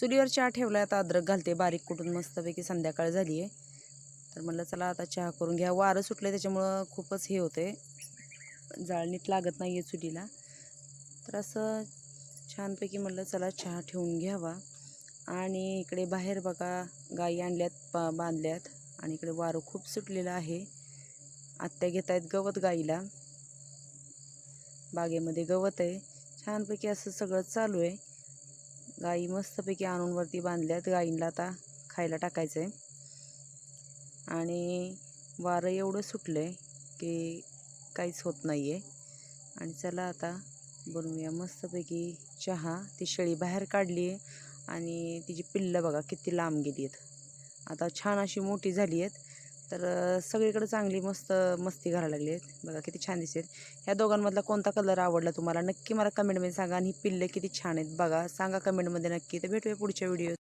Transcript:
चुलीवर चहा ठेवला आता अद्रक घालते बारीक कुठून मस्तपैकी संध्याकाळ झाली आहे. तर म्हणलं चला आता चहा करून घ्या. वारं सुटलं आहे त्याच्यामुळं खूपच हे होते जाळ नीट लागत नाही आहे चुलीला. तर असं छानपैकी म्हणलं चला चहा ठेवून घ्यावा. आणि इकडे बाहेर बघा गाई आणल्यात बा बांधल्यात. आणि इकडे वारं खूप सुटलेलं आहे. आत्या घेत आहेत गवत गाईला. बागेमध्ये गवत आहे. छानपैकी असं सगळं चालू आहे. गाई मस्तपैकी आणून वरती बांधल्यात. गाईंना आता खायला टाकायचं आहे आणि वारं एवढं सुटलं आहे की काहीच होत नाही आहे आणि चला आता बनवूया मस्तपैकी चहा. ती शेळी बाहेर काढली आहे आणि तिची पिल्लं बघा किती लांब गेली आहेत आता छान अशी मोठी झाली आहेत तर सगळीकडे चांगली मस्त मस्ती घालायला लागली आहेत. बघा किती छान दिसत ह्या दोघांमधला कोणता कलर आवडला तुम्हाला? नक्की मला कमेंटमध्ये सांगा आणि ही पिल्लं किती छान आहेत. बघा सांगा कमेंटमध्ये नक्की. तर भेटूया पुढच्या व्हिडिओ